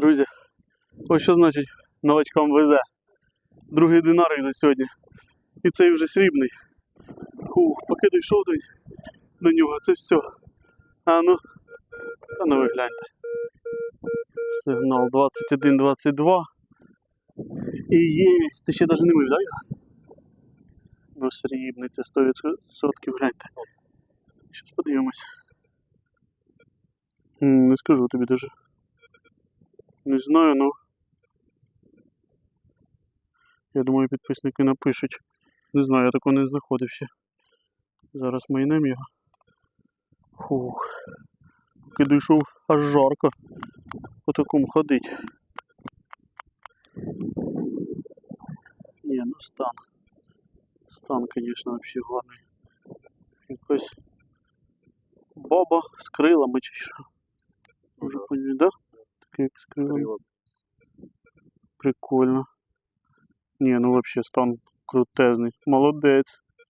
Друзі, ось що значить новачкам везе. Другий динарик за сьогодні. І цей вже срібний. Фух, поки дійшов до, до нього, це все. А ну, та ну ви. Сигнал 21-22. І є, ти ще навіть не мив, так? Ну, срібний, це 100% гляньте. Зараз подивимось. Не скажу тобі даже. Не знаю, ну. Я думаю, підписники напишуть. Не знаю, я такого не знаходив ще. Зараз майнем його. Фух. Поки дійшов аж жарко. По такому ходить. Ні, ну стан. Стан, звісно, взагалі гарний. Якось баба з крилами чи що. Може поняти, да? Як крилами. Прикольно. Ні, ну взагалі стан крутезний. Молодець.